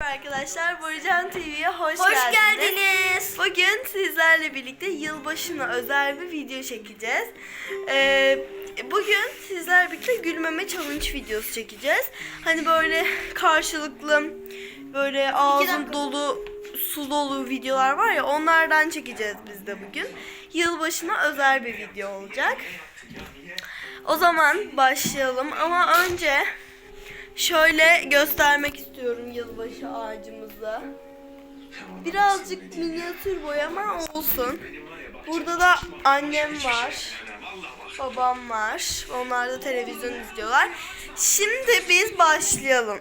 Arkadaşlar Burcan TV'ye hoş, Hoş geldiniz. geldiniz. Bugün sizlerle birlikte yılbaşına özel bir video çekeceğiz. Ee, bugün sizlerle birlikte gülmeme challenge videosu çekeceğiz. Hani böyle karşılıklı böyle ağzın dolu su dolu videolar var ya onlardan çekeceğiz biz de bugün. Yılbaşına özel bir video olacak. O zaman başlayalım ama önce şöyle göstermek istiyorum yılbaşı ağacımızı. Birazcık minyatür boyama olsun. Burada da annem var. Babam var. Onlar da televizyon izliyorlar. Şimdi biz başlayalım.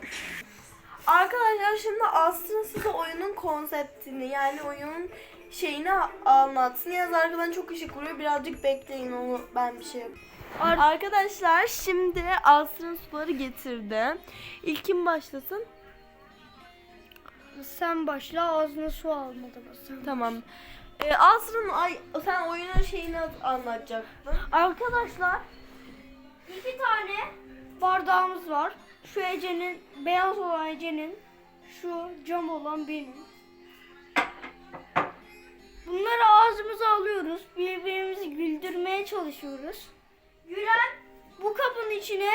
Arkadaşlar şimdi aslında size oyunun konseptini yani oyunun şeyini anlatsın. Yalnız arkadan çok ışık vuruyor. Birazcık bekleyin onu ben bir şey yapayım. Arkadaşlar şimdi Asrın suları getirdi. İlk kim başlasın? Sen başla ağzına su almadan basın. Tamam. Ee, Asrın ay sen oyunun şeyini anlatacaktın. Arkadaşlar iki tane bardağımız var. Şu Ece'nin beyaz olan Ece'nin şu cam olan benim. Bunları ağzımıza alıyoruz. Birbirimizi güldürmeye çalışıyoruz. Gülen bu kabın içine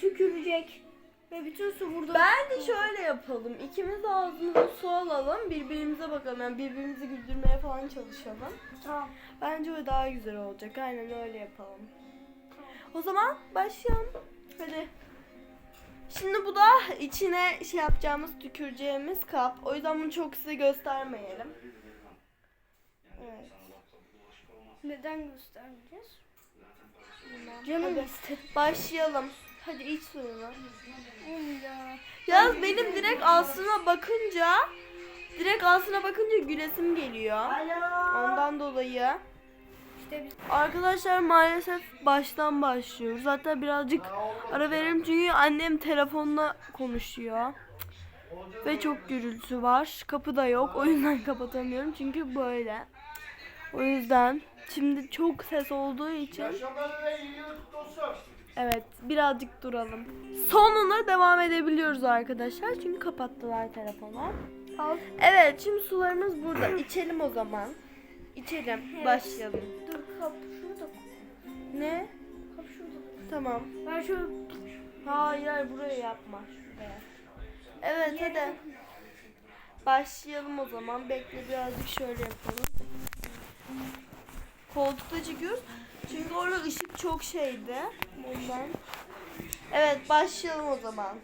tükürecek. Ve bütün su burada. Bence şöyle yapalım. İkimiz ağzımıza su alalım. Birbirimize bakalım. Yani birbirimizi güldürmeye falan çalışalım. Tamam. Bence o daha güzel olacak. Aynen öyle yapalım. O zaman başlayalım. Hadi. Şimdi bu da içine şey yapacağımız, tüküreceğimiz kap. O yüzden bunu çok size göstermeyelim. Evet. Neden göstermeyeceğiz? Canım istedi. başlayalım. Hadi iç suyunu. Ya. Yalnız benim direkt aslına bakınca direkt aslına bakınca gülesim geliyor. Ondan dolayı. Arkadaşlar maalesef baştan başlıyoruz. Hatta birazcık ara verelim çünkü annem telefonla konuşuyor. Ve çok gürültü var. Kapı da yok. O yüzden kapatamıyorum. Çünkü böyle. O yüzden şimdi çok ses olduğu için Evet, birazcık duralım. Sonuna devam edebiliyoruz arkadaşlar. Çünkü kapattılar telefonu. al. Evet, şimdi sularımız burada. İçelim o zaman. İçelim. Başlayalım. Dur kap şurada. Ne? Kap şurada. Tamam. Ben şu Hayır, hayır buraya yapma. Şuraya. Evet, hadi. Başlayalım o zaman. Bekle birazcık şöyle yapalım. Koltukta çekiyoruz. Çünkü orada ışık çok şeydi. Bundan. Evet, başlayalım o zaman.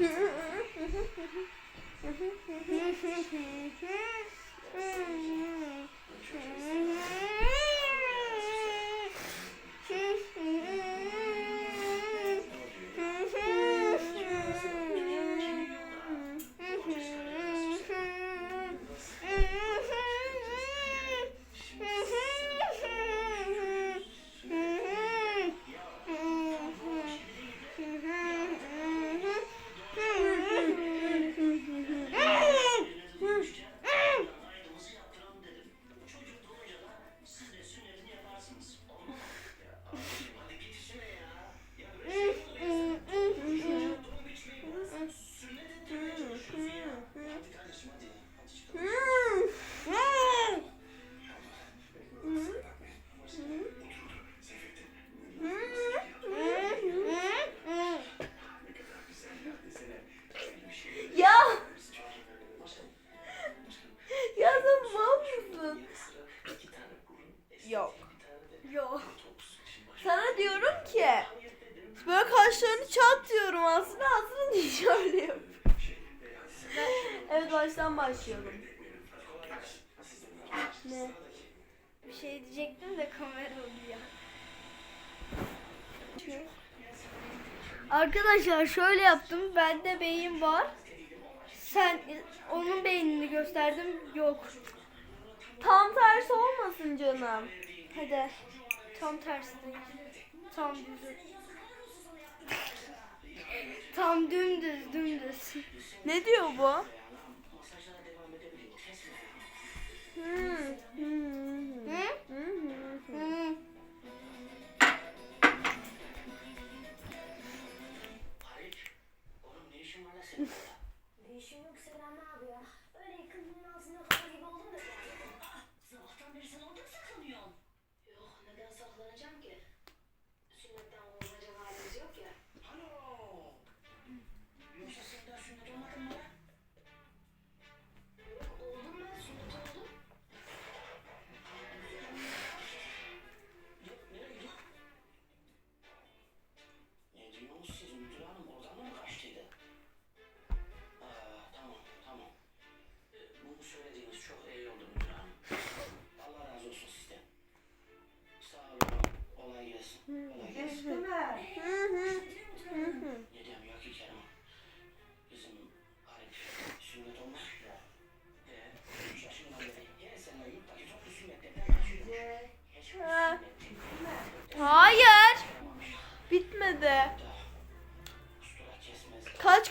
Ya! Arkadaşlar şöyle yaptım. Bende beyin var. Sen onun beynini gösterdim. Yok. Tam tersi olmasın canım. Hadi. Tam tersi. Tam düz. Tam dümdüz dümdüz. Ne diyor bu? Hmm. Hmm. Hmm. Hmm. Hmm.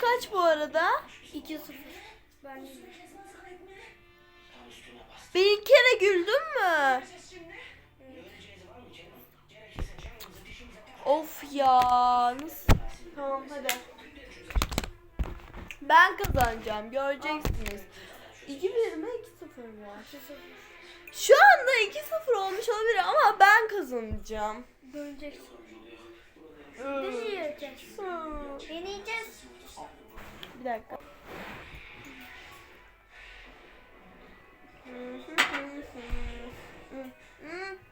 Kaç bu arada? 2-0. Ben. Bir iki kere güldün mü? Of ya. Nasıl? Tamam hadi. Ben kazanacağım. Göreceksiniz. 2-1 mi 2-0 mı? Şu anda 2-0 olmuş olabilir ama ben kazanacağım. Göreceksin. Hmm. Deneyeceğiz. Bir dakika. Duydu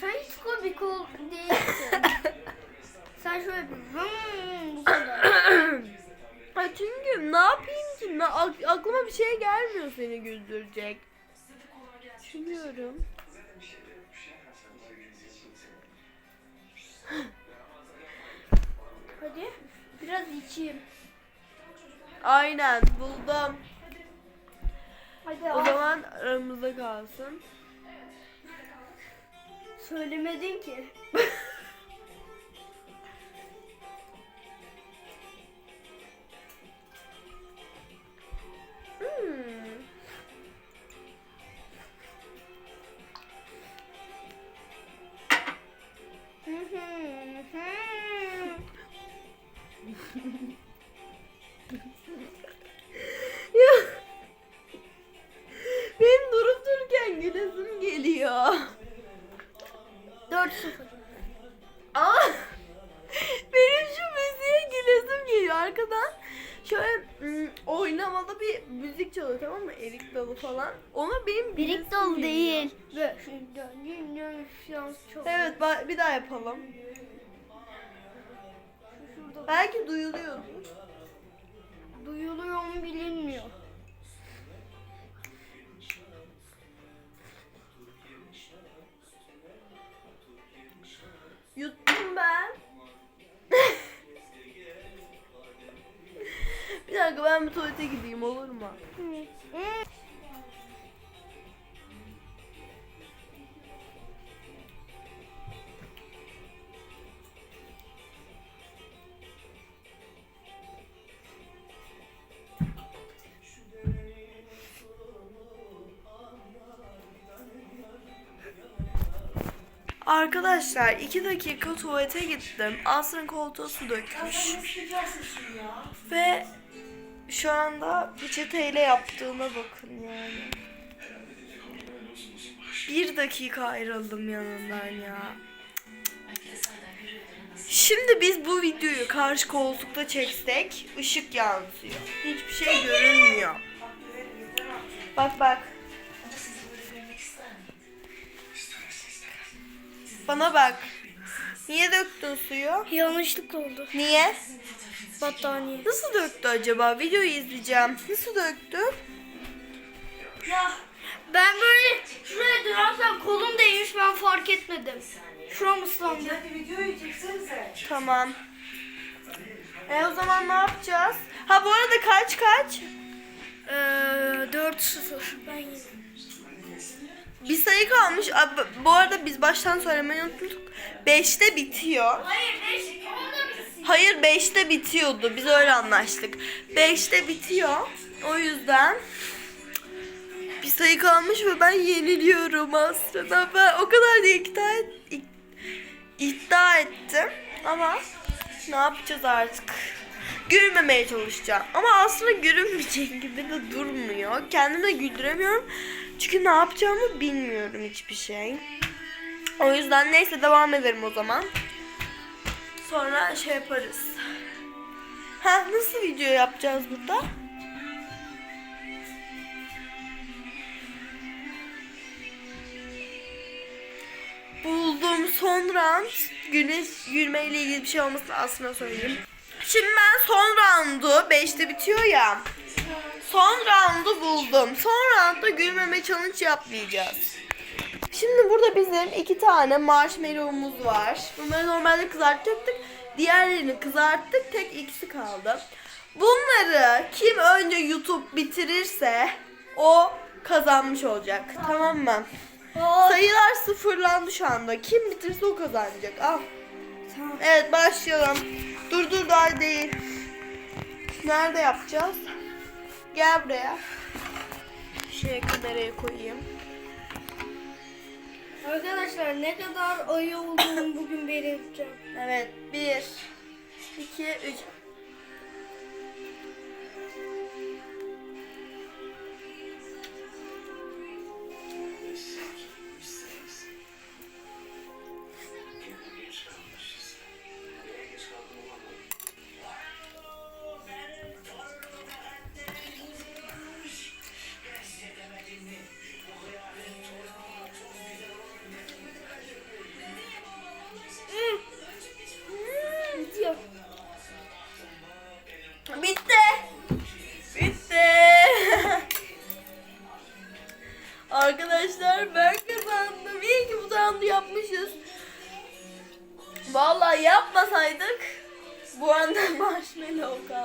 Sen hiç komik ol değilsin. Sen şöyle bir vım bu kadar. Ha çünkü ne yapayım ki? Ne, ak- aklıma bir şey gelmiyor seni güldürecek. Düşünüyorum. Hadi biraz içeyim. Aynen buldum. Hadi O al. zaman aramızda kalsın. Söylemedin ki. falan. Ona benim Birik dolu değil. Çok. Evet ba- bir daha yapalım. Belki duyuluyordur. duyuluyor mu bilinmiyor. Yuttum ben. bir dakika ben bir tuvalete gideyim olur mu? Arkadaşlar iki dakika tuvalete gittim. Asrın koltuğa su dökmüş. Ve şu anda peçeteyle yaptığıma bakın yani. Bir dakika ayrıldım yanından ya. Şimdi biz bu videoyu karşı koltukta çeksek ışık yansıyor. Hiçbir şey görünmüyor. Bak bak. Bana bak. Niye döktün suyu? Yanlışlık oldu. Niye? Battaniye. Nasıl döktü acaba? Videoyu izleyeceğim. Nasıl döktü? Ya ben böyle şuraya dönersem kolum değmiş ben fark etmedim. Şuram ıslandı. Tamam. E o zaman ne yapacağız? Ha bu arada kaç kaç? Ee, 4-0. Ben yedim. Bir sayı kalmış. Bu- arada biz baştan söylemeyi unuttuk. 5'te bitiyor. Hayır 5 onda bitsin. Hayır 5'te bitiyordu. Biz öyle anlaştık. 5'te bitiyor. O yüzden bir sayı kalmış ve ben yeniliyorum aslında. Ben o kadar da iddia, et- iddia ettim. Ama ne yapacağız artık? Gülmemeye çalışacağım. Ama aslında gülünmeyecek gibi de durmuyor. Kendimi de güldüremiyorum. Çünkü ne yapacağımı bilmiyorum hiçbir şey. O yüzden neyse devam edelim o zaman. Sonra şey yaparız. Ha nasıl video yapacağız burada? Buldum son round. Güneş gülmeyle ilgili bir şey olmasını aslında söyleyeyim. Şimdi ben son roundu 5'te bitiyor ya. Son roundu buldum. Son roundda gülmeme challenge yapmayacağız. Şimdi burada bizim iki tane marshmallow'umuz var. Bunları normalde kızartacaktık. Diğerlerini kızarttık. Tek ikisi kaldı. Bunları kim önce YouTube bitirirse o kazanmış olacak. Tamam mı? Sayılar sıfırlandı şu anda. Kim bitirse o kazanacak. Al. Tamam. Evet başlayalım. Dur dur daha değil. Nerede yapacağız? Gel buraya. Şuraya kameraya koyayım. Arkadaşlar ne kadar ayı olduğumu bugün belirteceğim. Evet. Bir, iki, üç.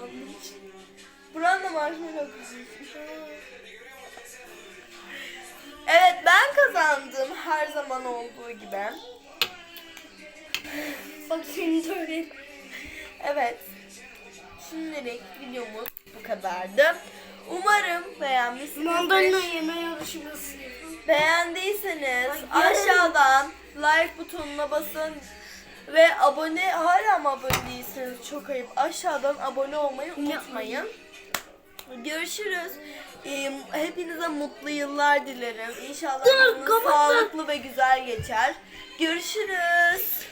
Marshmallow kalmış. Buranda marshmallow kalmış. Evet ben kazandım her zaman olduğu gibi. Bak seni öyle. Evet. Şimdilik videomuz bu kadardı. Umarım beğenmişsinizdir. Mandalina yeme yarışması. Beğendiyseniz aşağıdan like butonuna basın ve abone hala mı abone değilseniz çok ayıp. Aşağıdan abone olmayı unutmayın. Görüşürüz. Ee, hepinize mutlu yıllar dilerim. İnşallah Dur, sağlıklı ve güzel geçer. Görüşürüz.